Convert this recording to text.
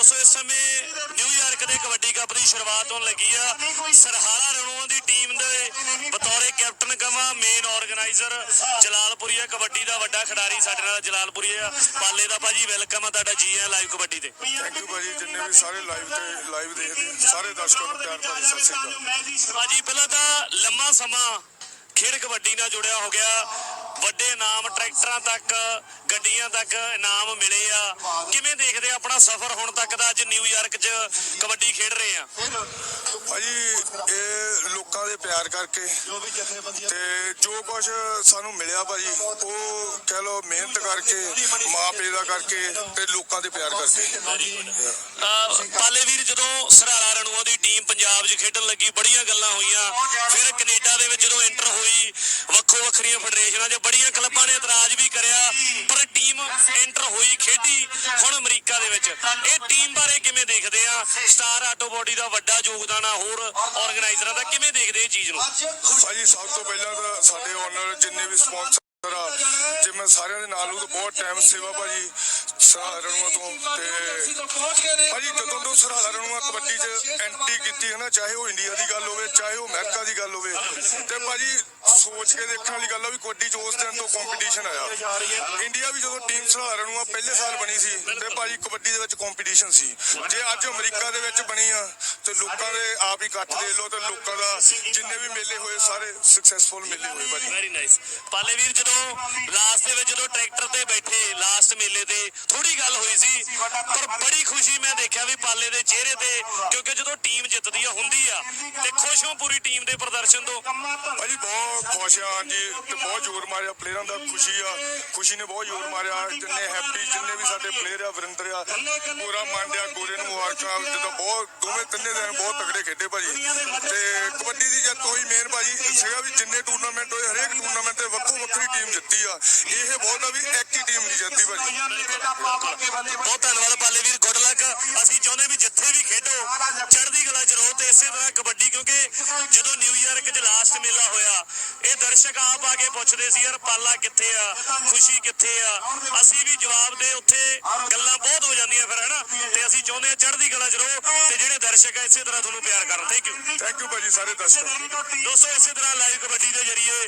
ਦੋਸਤੋ ਇਸ ਸਮੇਂ ਨਿਊਯਾਰਕ ਦੇ ਕਬੱਡੀ ਕੱਪ ਦੀ ਸ਼ੁਰੂਆਤ ਹੋਣ ਲੱਗੀ ਆ। ਸਰਹਾਲਾ ਰਣੂਆਂ ਦੀ ਟੀਮ ਦੇ ਬਤੌਰੇ ਕੈਪਟਨ ਕਵਾ ਮੇਨ ਆਰਗੇਨਾਈਜ਼ਰ ਜਲਾਲਪੁਰੀਆ ਕਬੱਡੀ ਦਾ ਵੱਡਾ ਖਿਡਾਰੀ ਸਾਡੇ ਨਾਲ ਜਲਾਲਪੁਰੀਆ ਪਾਲੇ ਦਾ ਭਾਜੀ ਵੈਲਕਮ ਆ ਤੁਹਾਡਾ ਜੀ ਆ ਲਾਈਵ ਕਬੱਡੀ ਤੇ। ਥੈਂਕ ਯੂ ਭਾਜੀ ਜਿੰਨੇ ਵੀ ਸਾਰੇ ਲਾਈਵ ਤੇ ਲਾਈਵ ਦੇਖਦੇ ਸਾਰੇ ਦਰਸ਼ਕਾਂ ਨੂੰ ਪਿਆਰ ਭਰੀ ਸਤਿ ਸ੍ਰੀ ਅਕਾਲ। ਭਾਜੀ ਪਹਿਲਾਂ ਤਾਂ ਲੰਮਾ ਸਮਾਂ ਖੇਡ ਕਬੱਡੀ ਨਾਲ ਜੁੜਿਆ ਹੋ ਗਿਆ। ਵੱਡੇ ਇਨਾਮ ਟਰੈਕਟਰਾਂ ਤੱਕ ਗੱਡੀਆਂ ਤੱਕ ਇਨਾਮ ਮਿਲੇ ਆ। ਕਿਵੇਂ ਦੇਖਦੇ ਆਪਣਾ ਸਫ਼ਰ ਹੁਣ ਤੱਕ ਦਾ? ਅੱਜ ਨਿਊਯਾਰਕ 'ਚ ਕਬੱਡੀ ਖੇਡ ਰਹੇ ਆ। ਭਾਜੀ ਇਹ ਲੋਕਾਂ ਦੇ ਪਿਆਰ ਕਰਕੇ ਤੇ ਜੋ ਕੁਝ ਸਾਨੂੰ ਮਿਲਿਆ ਭਾਜੀ ਉਹ ਕਹਿ ਲਓ ਮਿਹਨਤ ਕਰਕੇ ਮਾਂ ਪਿਓ ਦਾ ਕਰਕੇ ਤੇ ਲੋਕਾਂ ਦੇ ਪਿਆਰ ਕਰਕੇ। ਪਾਲੇ ਵੀਰ ਜਦੋਂ ਸਰਾਲਾ ਰਣੂਆਂ ਦੀ ਟੀਮ ਪੰਜਾਬ 'ਚ ਖੇਡਣ ਲੱਗੀ ਬੜੀਆਂ ਗੱਲਾਂ ਹੋਈਆਂ। ਫਿਰ ਕੈਨੇਡਾ ਦੇ ਵਿੱਚ ਵੱਖੋ ਵੱਖਰੀਆਂ ਫੈਡਰੇਸ਼ਨਾਂ 'ਚ ਬੜੀਆਂ ਕਲੱਬਾਂ ਨੇ ਇਤਰਾਜ਼ ਵੀ ਕਰਿਆ, ਪਰ ਟੀਮ ਐਂਟਰ ਹੋਈ, ਖੇਡੀ ਹੁਣ ਅਮਰੀਕਾ ਦੇ ਵਿੱਚ। ਇਹ ਟੀਮ ਬਾਰੇ ਕਿਵੇਂ ਦੇਖਦੇ ਆ? ਸਟਾਰ ਆਟੋ ਬੋਡੀ ਦਾ ਵੱਡਾ ਯੋਗਦਾਨ ਆ, ਹੋਰ ਆਰਗੇਨਾਈਜ਼ਰਾਂ ਦਾ ਕਿਵੇਂ ਦੇਖਦੇ ਇਹ ਚੀਜ਼ ਨੂੰ? ਭਾਜੀ, ਸਭ ਤੋਂ ਪਹਿਲਾਂ ਤਾਂ ਸਾਡੇ ਓਨਰ ਜਿੰਨੇ ਵੀ ਸਪਾਂਸਰ ਜੇ ਮੈਂ ਸਾਰਿਆਂ ਦੇ ਨਾਲ ਨੂੰ ਤਾਂ ਬਹੁਤ ਟਾਈਮ ਸੇਵਾ ਭਾਜੀ ਸਰਹਾਲਾ ਰਣੂਆ ਤੋਂ ਤੇ ਭਾਜੀ, ਜਦੋਂ ਤੋਂ ਸਰਹਾਲਾ ਰਣੂਆ ਕਬੱਡੀ 'ਚ ਐਂਟਰੀ ਕੀਤੀ ਹੈ ਨਾ, ਚਾਹੇ ਉਹ ਇੰਡੀਆ ਦੀ ਗੱਲ ਹੋਵੇ, ਚਾਹੇ ਉਹ ਅਮਰੀਕਾ ਦੀ ਗੱਲ ਹੋਵੇ, ਤੇ ਭਾਜੀ ਸੋਚ ਕੇ ਦੇਖਣ ਵਾਲੀ ਗੱਲ ਆ ਵੀ ਕਬੱਡੀ 'ਚ ਉਸ ਦਿਨ ਤੋਂ ਕੰਪੀਟੀਸ਼ਨ ਆਇਆ। ਇੰਡੀਆ ਵੀ ਜਦੋਂ ਟੀਮ ਸਰਹਾਲਾ ਰਣੂਆ ਪਹਿਲੇ ਸਾਲ ਬਣੀ ਸੀ ਤੇ ਭਾਜੀ ਕਬੱਡੀ ਦੇ ਵਿੱਚ ਕੰਪੀਟੀਸ਼ਨ ਸੀ। ਜੇ ਅੱਜ ਅਮਰੀਕਾ ਦੇ ਵਿੱਚ ਬਣੀ ਆ, ਤੇ ਲੋਕਾਂ ਦੇ ਆਪ ਹੀ ਇਕੱਠ ਦੇ ਲੋ ਤੇ ਲੋਕਾਂ ਦਾ ਜਿੰਨੇ ਵੀ ਮੇਲੇ ਹੋਏ, ਸਾਰੇ ਸਕਸੈਸਫੁਲ ਮੇਲੇ ਹੋਏ ਭਾਜੀ। ਵੈਰੀ ਨਾਈਸ ਪਾਲੇ ਵੀਰ, ਜਦੋਂ ਲਾਸਟ ਦੇ ਵਿੱਚ ਜਦੋਂ ਟਰੈਕਟਰ ਤੇ ਬੈਠੇ ਲਾਸਟ ਮੇਲੇ ਤੇ ਥੋੜੀ ਗੱਲ ਸੀ। ਪਰ ਬੜੀ ਖੁਸ਼ੀ ਮੈਂ ਦੇਖਿਆ ਵੀ ਪਾਲੇ ਦੇ ਚਿਹਰੇ ਤੇ ਕਿਉਂਕਿ ਜਦੋਂ ਟੀਮ ਜਿੱਤਦੀ ਆ ਹੁੰਦੀ ਆ। ਤੇ ਖੁਸ਼ ਹਾਂ ਪੂਰੀ ਟੀਮ ਦੇ ਪ੍ਰਦਰਸ਼ਨ ਤੋਂ। ਭਾਜੀ ਬਹੁਤ ਖੁਸ਼ ਆ ਹਾਂਜੀ ਤੇ ਬਹੁਤ ਜ਼ੋਰ ਮਾਰਿਆ ਪਲੇਅਰਾਂ ਦਾ ਖੁਸ਼ੀ ਆ। ਖੁਸ਼ੀ ਨੇ ਬਹੁਤ ਜ਼ੋਰ ਮਾਰਿਆ ਜਿੰਨੇ ਹੈਪੀ ਜਿੰਨੇ ਵੀ ਸਾਡੇ ਪਲੇਅਰ ਆ ਵਰਿੰਦਰ ਆ ਪੂਰਾ ਮੰਡਿਆ ਗੋਰੇ ਨੂੰ ਮੁਬਾਰਕਾਂ ਜਦੋਂ ਬਹੁਤ ਦੋਵੇਂ ਤਿੰਨੇ ਦਿਨ ਬਹੁਤ ਤਗੜੇ ਖੇਡੇ ਭਾਜੀ। ਤੇ ਕਬੱਡੀ ਦੀ ਜਿੱਤ ਹੋਈ ਮੇਨ ਭਾਜੀ ਸੀਗਾ ਵੀ ਜਿੰਨੇ ਟੂਰਨਾਮੈਂਟ ਹੋਏ ਹਰੇਕ ਟੂਰਨਾਮੈਂਟ ਤੇ ਵੱਖੋ ਵੱਖਰੀ ਟੀਮ ਜਿੱਤੀ ਆ। ਇਹ ਬਹੁਤ ਆ ਵੀ ਇੱਕ ਹੀ ਟੀਮ ਨਹੀਂ ਜਿੱਤੀ ਭਾਜੀ। ਬਹੁਤ ਧੰਨਵਾਦ ਪਾਲੇ ਵੀਰ ਗੁੱਡ ਲੱਕ ਅਸੀਂ ਚਾਹੁੰਦੇ ਵੀ ਜਿੱਥੇ ਵੀ ਖੇਡੋ ਚੜ੍ਹਦੀ ਕਲਾ ਚ ਰਹੋ ਤੇ ਇਸੇ ਤਰ੍ਹਾਂ ਕਬੱਡੀ ਕਿਉਂਕਿ ਜਦੋਂ ਨਿਊਯਾਰਕ 'ਚ ਲਾਸਟ ਮੇਲਾ ਹੋਇਆ ਇਹ ਦਰਸ਼ਕ ਆਪ ਆ ਕੇ ਪੁੱਛਦੇ ਸੀ ਯਾਰ ਪਾਲਾ ਕਿੱਥੇ ਆ? ਖੁਸ਼ੀ ਕਿੱਥੇ ਆ? ਅਸੀਂ ਵੀ ਜਵਾਬ ਦੇ ਉੱਥੇ ਗੱਲਾਂ ਬਹੁਤ ਹੋ ਜਾਂਦੀਆਂ ਫਿਰ ਹਨਾ? ਤੇ ਅਸੀਂ ਚਾਹੁੰਦੇ ਆ ਚੜ੍ਹਦੀ ਕਲਾ ਚ ਰਹੋ ਤੇ ਜਿਹੜੇ ਦਰਸ਼ਕ ਆ ਇਸੇ ਤਰ੍ਹਾਂ ਤੁਹਾਨੂੰ ਪਿਆਰ ਕਰਨ। ਥੈਂਕ ਯੂ ਥੈਂਕ ਯੂ ਭਾਜੀ ਸਾਰੇ ਦਰਸ਼ਕਾਂ। ਦੋਸਤੋ ਇਸੇ ਤਰ੍ਹਾਂ ਲਾਈਵ ਕਬੱਡੀ ਦੇ ਜਰੀਏ